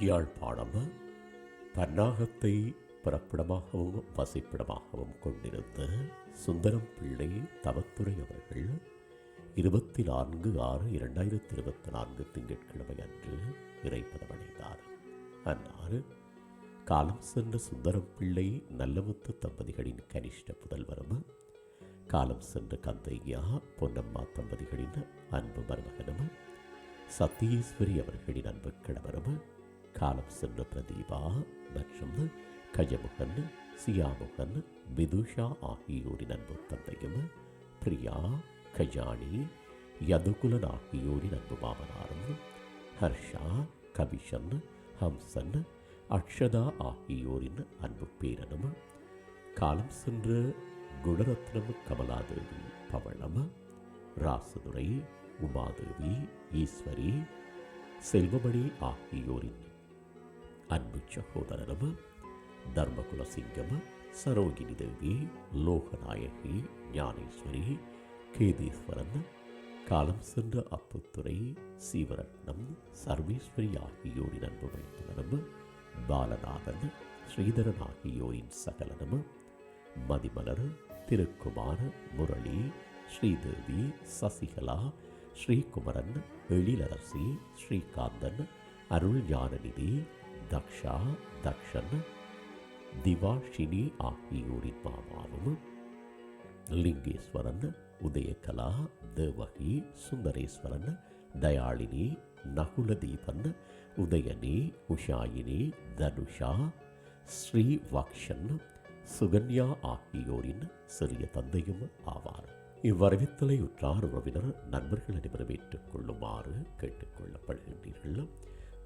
யாழ்ப்பாணம் பன்னாகத்தை பிறப்பிடமாகவும் வசிப்பிடமாகவும் கொண்டிருந்த சுந்தரம் பிள்ளை தவத்துறை அவர்கள் இருபத்தி நான்கு ஆறு இரண்டாயிரத்தி இருபத்தி நான்கு திங்கட்கிழமை அன்று இறைப்பதமடைந்தார் அன்னார் காலம் சென்ற சுந்தரம் பிள்ளை நல்லமுத்து தம்பதிகளின் கனிஷ்ட புதல்வரும் காலம் சென்ற கந்தையா பொன்னம்மா தம்பதிகளின் அன்பு மருமகனும் சத்தியேஸ்வரி அவர்களின் அன்பு கிழவரும் காலம் சென்ற பிரதீபா மற்றும் கஜமுகன் சியாமுகன் விதுஷா ஆகியோரின் அன்பு தந்தையும் பிரியா கஜானி யதுகுலன் ஆகியோரின் அன்பு மாமனாரும் ஹர்ஷா கபிஷன் ஹம்சன் அக்ஷதா ஆகியோரின் அன்பு பேரனும் காலம் சென்ற குணரத்னம் கமலாதேவி பவளம் ராசதுரை உமாதேவி ஈஸ்வரி செல்வமணி ஆகியோரின் அன்பு சகோதரனும் தர்மகுலசிங்கம் சரோகினி தேவி லோகநாயகி ஞானேஸ்வரி கேதீஸ்வரன் காலம் சென்ற அப்புத்துறை சீவரட்னம் சர்வேஸ்வரி ஆகியோரின் அன்பு வைத்தனரும் பாலநாதன் ஸ்ரீதரன் ஆகியோரின் சகலனும் மதிமலர் திருக்குமார் முரளி ஸ்ரீதேவி சசிகலா ஸ்ரீகுமரன் எழிலரசி ஸ்ரீகாந்தன் அருள் ஞானநிதி தக்ஷா தக்ஷன் திவாஷினி ஆகியோரின் மாமாவும் லிங்கேஸ்வரன் உதயகலா தேவகி சுந்தரேஸ்வரன் தயாளினி நகுலதீபன் உதயனி உஷாயினி தனுஷா ஸ்ரீவாக்ஷன் சுகன்யா ஆகியோரின் சிறிய தந்தையும் ஆவார். இவ்வரவித்தலை உற்றார் உறவினர் நண்பர்கள் அனைவரும் ஏற்றுக்கொள்ளுமாறு கேட்டுக்கொள்ளப்படுகின்றீர்கள்.